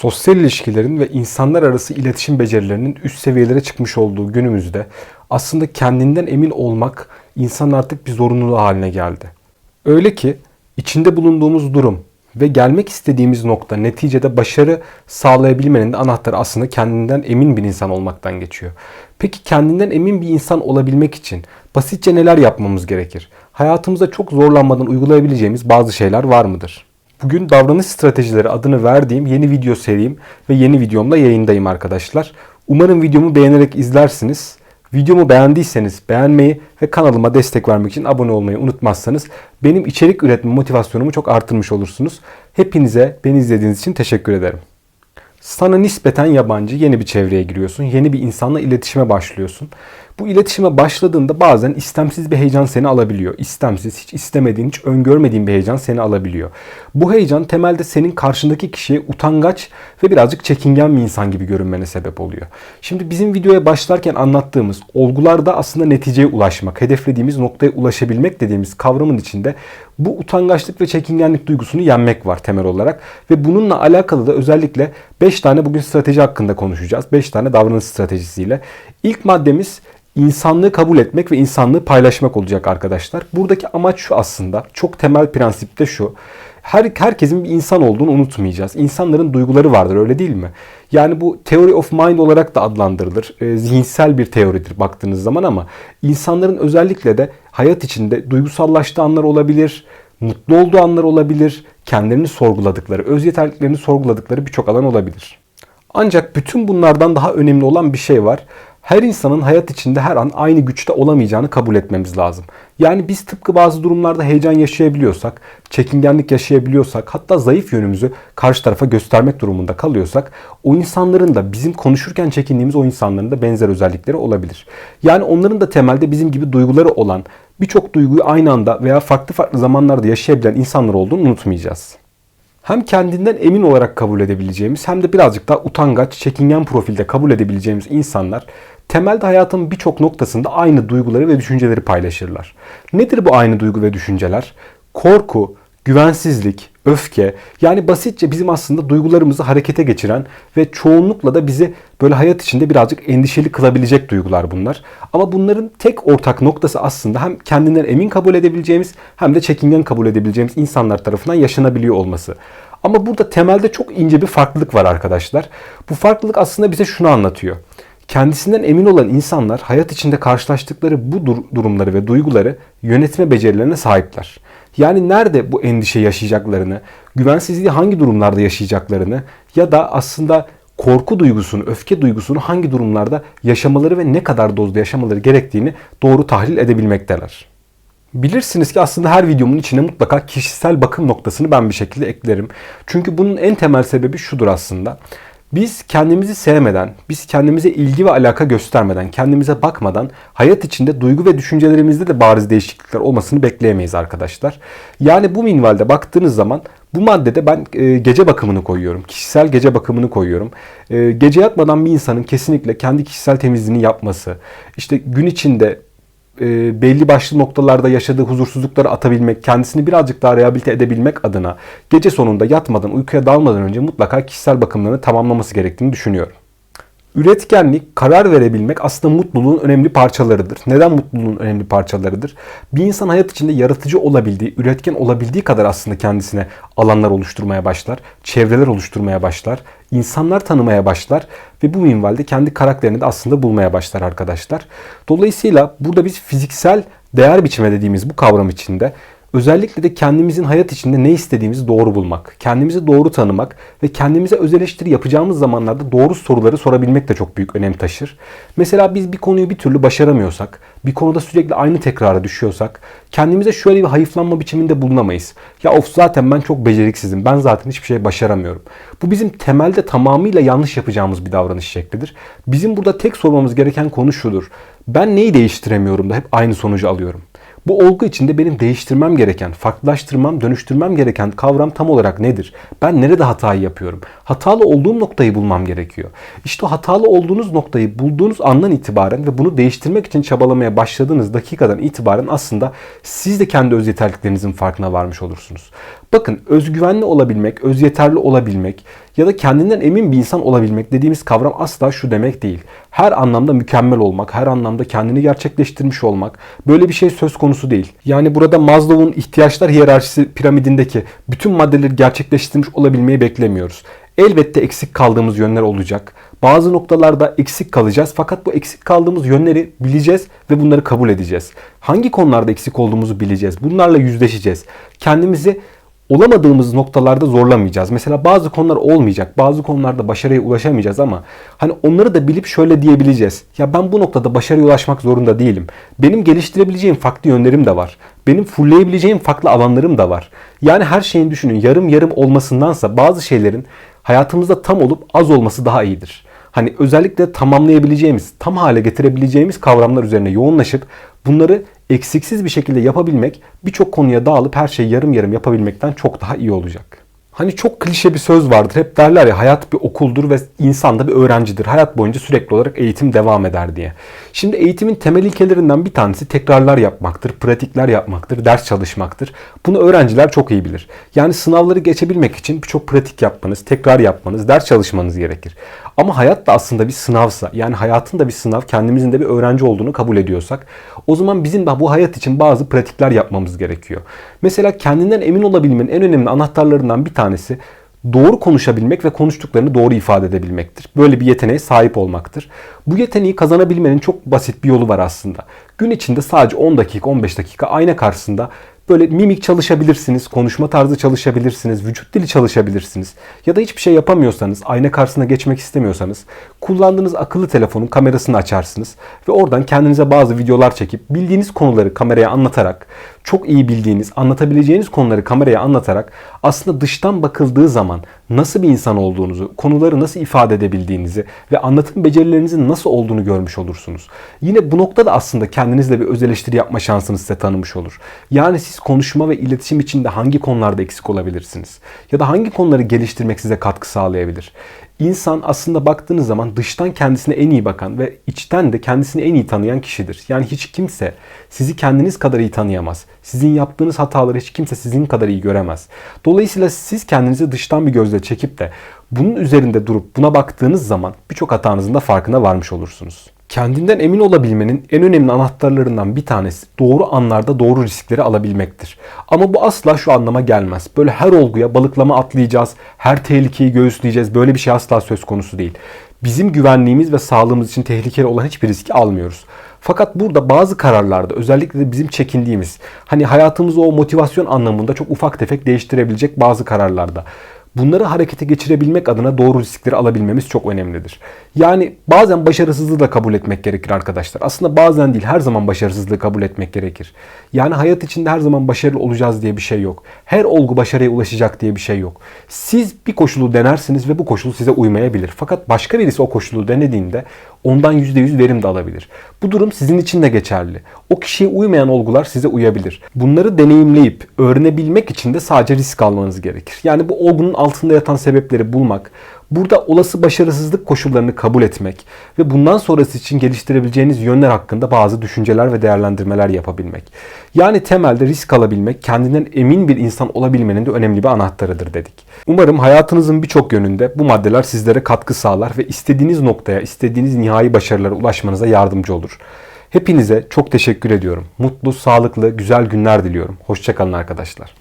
Sosyal ilişkilerin ve insanlar arası iletişim becerilerinin üst seviyelere çıkmış olduğu günümüzde aslında kendinden emin olmak insan artık bir zorunluluğu haline geldi. Öyle ki içinde bulunduğumuz durum ve gelmek istediğimiz nokta neticede başarı sağlayabilmenin de anahtarı aslında kendinden emin bir insan olmaktan geçiyor. Peki kendinden emin bir insan olabilmek için basitçe neler yapmamız gerekir? Hayatımızda çok zorlanmadan uygulayabileceğimiz bazı şeyler var mıdır? Bugün davranış stratejileri adını verdiğim yeni video serim ve yeni videomla yayındayım arkadaşlar. Umarım videomu beğenerek izlersiniz. Videomu beğendiyseniz beğenmeyi ve kanalıma destek vermek için abone olmayı unutmazsanız benim içerik üretme motivasyonumu çok artırmış olursunuz. Hepinize beni izlediğiniz için teşekkür ederim. Sana nispeten yabancı yeni bir çevreye giriyorsun. Yeni bir insanla iletişime başlıyorsun. Bu iletişime başladığında bazen istemsiz bir heyecan seni alabiliyor. İstemsiz, hiç istemediğin, hiç öngörmediğin bir heyecan seni alabiliyor. Bu heyecan temelde senin karşındaki kişiye utangaç ve birazcık çekingen bir insan gibi görünmene sebep oluyor. Şimdi bizim videoya başlarken anlattığımız olgularda aslında neticeye ulaşmak, hedeflediğimiz noktaya ulaşabilmek dediğimiz kavramın içinde bu utangaçlık ve çekingenlik duygusunu yenmek var temel olarak. Ve bununla alakalı da özellikle 5 tane bugün strateji hakkında konuşacağız. 5 tane davranış stratejisiyle. İlk maddemiz insanlığı kabul etmek ve insanlığı paylaşmak olacak arkadaşlar. Buradaki amaç şu aslında. Çok temel prensip de şu. Her, herkesin bir insan olduğunu unutmayacağız. İnsanların duyguları vardır öyle değil mi? Yani bu theory of mind olarak da adlandırılır. E, zihinsel bir teoridir baktığınız zaman ama insanların özellikle de hayat içinde duygusallaştığı anlar olabilir, mutlu olduğu anlar olabilir, kendilerini sorguladıkları, öz yeterliliklerini sorguladıkları birçok alan olabilir. Ancak bütün bunlardan daha önemli olan bir şey var her insanın hayat içinde her an aynı güçte olamayacağını kabul etmemiz lazım. Yani biz tıpkı bazı durumlarda heyecan yaşayabiliyorsak, çekingenlik yaşayabiliyorsak, hatta zayıf yönümüzü karşı tarafa göstermek durumunda kalıyorsak, o insanların da bizim konuşurken çekindiğimiz o insanların da benzer özellikleri olabilir. Yani onların da temelde bizim gibi duyguları olan, birçok duyguyu aynı anda veya farklı farklı zamanlarda yaşayabilen insanlar olduğunu unutmayacağız hem kendinden emin olarak kabul edebileceğimiz hem de birazcık daha utangaç, çekingen profilde kabul edebileceğimiz insanlar temelde hayatın birçok noktasında aynı duyguları ve düşünceleri paylaşırlar. Nedir bu aynı duygu ve düşünceler? Korku, güvensizlik, öfke yani basitçe bizim aslında duygularımızı harekete geçiren ve çoğunlukla da bizi böyle hayat içinde birazcık endişeli kılabilecek duygular bunlar. Ama bunların tek ortak noktası aslında hem kendinden emin kabul edebileceğimiz hem de çekingen kabul edebileceğimiz insanlar tarafından yaşanabiliyor olması. Ama burada temelde çok ince bir farklılık var arkadaşlar. Bu farklılık aslında bize şunu anlatıyor. Kendisinden emin olan insanlar hayat içinde karşılaştıkları bu dur- durumları ve duyguları yönetme becerilerine sahipler. Yani nerede bu endişe yaşayacaklarını, güvensizliği hangi durumlarda yaşayacaklarını ya da aslında korku duygusunu, öfke duygusunu hangi durumlarda yaşamaları ve ne kadar dozda yaşamaları gerektiğini doğru tahlil edebilmekteler. Bilirsiniz ki aslında her videomun içine mutlaka kişisel bakım noktasını ben bir şekilde eklerim. Çünkü bunun en temel sebebi şudur aslında. Biz kendimizi sevmeden, biz kendimize ilgi ve alaka göstermeden, kendimize bakmadan hayat içinde duygu ve düşüncelerimizde de bariz değişiklikler olmasını bekleyemeyiz arkadaşlar. Yani bu minvalde baktığınız zaman bu maddede ben e, gece bakımını koyuyorum. Kişisel gece bakımını koyuyorum. E, gece yatmadan bir insanın kesinlikle kendi kişisel temizliğini yapması, işte gün içinde e, belli başlı noktalarda yaşadığı huzursuzlukları atabilmek, kendisini birazcık daha rehabilite edebilmek adına gece sonunda yatmadan, uykuya dalmadan önce mutlaka kişisel bakımlarını tamamlaması gerektiğini düşünüyorum. Üretkenlik, karar verebilmek aslında mutluluğun önemli parçalarıdır. Neden mutluluğun önemli parçalarıdır? Bir insan hayat içinde yaratıcı olabildiği, üretken olabildiği kadar aslında kendisine alanlar oluşturmaya başlar, çevreler oluşturmaya başlar, insanlar tanımaya başlar ve bu minvalde kendi karakterini de aslında bulmaya başlar arkadaşlar. Dolayısıyla burada biz fiziksel değer biçime dediğimiz bu kavram içinde Özellikle de kendimizin hayat içinde ne istediğimizi doğru bulmak, kendimizi doğru tanımak ve kendimize öz eleştiri yapacağımız zamanlarda doğru soruları sorabilmek de çok büyük önem taşır. Mesela biz bir konuyu bir türlü başaramıyorsak, bir konuda sürekli aynı tekrara düşüyorsak, kendimize şöyle bir hayıflanma biçiminde bulunamayız. Ya of zaten ben çok beceriksizim, ben zaten hiçbir şey başaramıyorum. Bu bizim temelde tamamıyla yanlış yapacağımız bir davranış şeklidir. Bizim burada tek sormamız gereken konu şudur. Ben neyi değiştiremiyorum da hep aynı sonucu alıyorum. Bu olgu içinde benim değiştirmem gereken, farklılaştırmam, dönüştürmem gereken kavram tam olarak nedir? Ben nerede hatayı yapıyorum? Hatalı olduğum noktayı bulmam gerekiyor. İşte o hatalı olduğunuz noktayı bulduğunuz andan itibaren ve bunu değiştirmek için çabalamaya başladığınız dakikadan itibaren aslında siz de kendi öz yeterliliklerinizin farkına varmış olursunuz. Bakın özgüvenli olabilmek, öz yeterli olabilmek ya da kendinden emin bir insan olabilmek dediğimiz kavram asla şu demek değil. Her anlamda mükemmel olmak, her anlamda kendini gerçekleştirmiş olmak böyle bir şey söz konusu değil. Yani burada Maslow'un ihtiyaçlar hiyerarşisi piramidindeki bütün maddeleri gerçekleştirmiş olabilmeyi beklemiyoruz. Elbette eksik kaldığımız yönler olacak. Bazı noktalarda eksik kalacağız fakat bu eksik kaldığımız yönleri bileceğiz ve bunları kabul edeceğiz. Hangi konularda eksik olduğumuzu bileceğiz. Bunlarla yüzleşeceğiz. Kendimizi olamadığımız noktalarda zorlamayacağız. Mesela bazı konular olmayacak. Bazı konularda başarıya ulaşamayacağız ama hani onları da bilip şöyle diyebileceğiz. Ya ben bu noktada başarıya ulaşmak zorunda değilim. Benim geliştirebileceğim farklı yönlerim de var. Benim fullleyebileceğim farklı alanlarım da var. Yani her şeyin düşünün yarım yarım olmasındansa bazı şeylerin hayatımızda tam olup az olması daha iyidir. Hani özellikle tamamlayabileceğimiz, tam hale getirebileceğimiz kavramlar üzerine yoğunlaşıp bunları eksiksiz bir şekilde yapabilmek birçok konuya dağılıp her şeyi yarım yarım yapabilmekten çok daha iyi olacak. Hani çok klişe bir söz vardır. Hep derler ya hayat bir okuldur ve insan da bir öğrencidir. Hayat boyunca sürekli olarak eğitim devam eder diye. Şimdi eğitimin temel ilkelerinden bir tanesi tekrarlar yapmaktır, pratikler yapmaktır, ders çalışmaktır. Bunu öğrenciler çok iyi bilir. Yani sınavları geçebilmek için birçok pratik yapmanız, tekrar yapmanız, ders çalışmanız gerekir. Ama hayat da aslında bir sınavsa, yani hayatın da bir sınav, kendimizin de bir öğrenci olduğunu kabul ediyorsak, o zaman bizim de bu hayat için bazı pratikler yapmamız gerekiyor. Mesela kendinden emin olabilmenin en önemli anahtarlarından bir tanesi doğru konuşabilmek ve konuştuklarını doğru ifade edebilmektir. Böyle bir yeteneğe sahip olmaktır. Bu yeteneği kazanabilmenin çok basit bir yolu var aslında. Gün içinde sadece 10 dakika, 15 dakika ayna karşısında Böyle mimik çalışabilirsiniz, konuşma tarzı çalışabilirsiniz, vücut dili çalışabilirsiniz. Ya da hiçbir şey yapamıyorsanız, ayna karşısına geçmek istemiyorsanız kullandığınız akıllı telefonun kamerasını açarsınız ve oradan kendinize bazı videolar çekip bildiğiniz konuları kameraya anlatarak, çok iyi bildiğiniz, anlatabileceğiniz konuları kameraya anlatarak aslında dıştan bakıldığı zaman nasıl bir insan olduğunuzu, konuları nasıl ifade edebildiğinizi ve anlatım becerilerinizin nasıl olduğunu görmüş olursunuz. Yine bu noktada aslında kendinizle bir öz eleştiri yapma şansınız size tanımış olur. Yani siz konuşma ve iletişim içinde hangi konularda eksik olabilirsiniz? Ya da hangi konuları geliştirmek size katkı sağlayabilir? İnsan aslında baktığınız zaman dıştan kendisine en iyi bakan ve içten de kendisini en iyi tanıyan kişidir. Yani hiç kimse sizi kendiniz kadar iyi tanıyamaz. Sizin yaptığınız hataları hiç kimse sizin kadar iyi göremez. Dolayısıyla siz kendinizi dıştan bir gözle çekip de bunun üzerinde durup buna baktığınız zaman birçok hatanızın da farkına varmış olursunuz. Kendinden emin olabilmenin en önemli anahtarlarından bir tanesi doğru anlarda doğru riskleri alabilmektir. Ama bu asla şu anlama gelmez. Böyle her olguya balıklama atlayacağız, her tehlikeyi göğüsleyeceğiz. Böyle bir şey asla söz konusu değil. Bizim güvenliğimiz ve sağlığımız için tehlikeli olan hiçbir riski almıyoruz. Fakat burada bazı kararlarda özellikle de bizim çekindiğimiz hani hayatımızı o motivasyon anlamında çok ufak tefek değiştirebilecek bazı kararlarda Bunları harekete geçirebilmek adına doğru riskleri alabilmemiz çok önemlidir. Yani bazen başarısızlığı da kabul etmek gerekir arkadaşlar. Aslında bazen değil her zaman başarısızlığı kabul etmek gerekir. Yani hayat içinde her zaman başarılı olacağız diye bir şey yok. Her olgu başarıya ulaşacak diye bir şey yok. Siz bir koşulu denersiniz ve bu koşul size uymayabilir. Fakat başka birisi o koşulu denediğinde ondan %100 verim de alabilir. Bu durum sizin için de geçerli. O kişiye uymayan olgular size uyabilir. Bunları deneyimleyip öğrenebilmek için de sadece risk almanız gerekir. Yani bu olgunun altında yatan sebepleri bulmak, burada olası başarısızlık koşullarını kabul etmek ve bundan sonrası için geliştirebileceğiniz yönler hakkında bazı düşünceler ve değerlendirmeler yapabilmek. Yani temelde risk alabilmek, kendinden emin bir insan olabilmenin de önemli bir anahtarıdır dedik. Umarım hayatınızın birçok yönünde bu maddeler sizlere katkı sağlar ve istediğiniz noktaya, istediğiniz nihai başarılara ulaşmanıza yardımcı olur. Hepinize çok teşekkür ediyorum. Mutlu, sağlıklı, güzel günler diliyorum. Hoşçakalın arkadaşlar.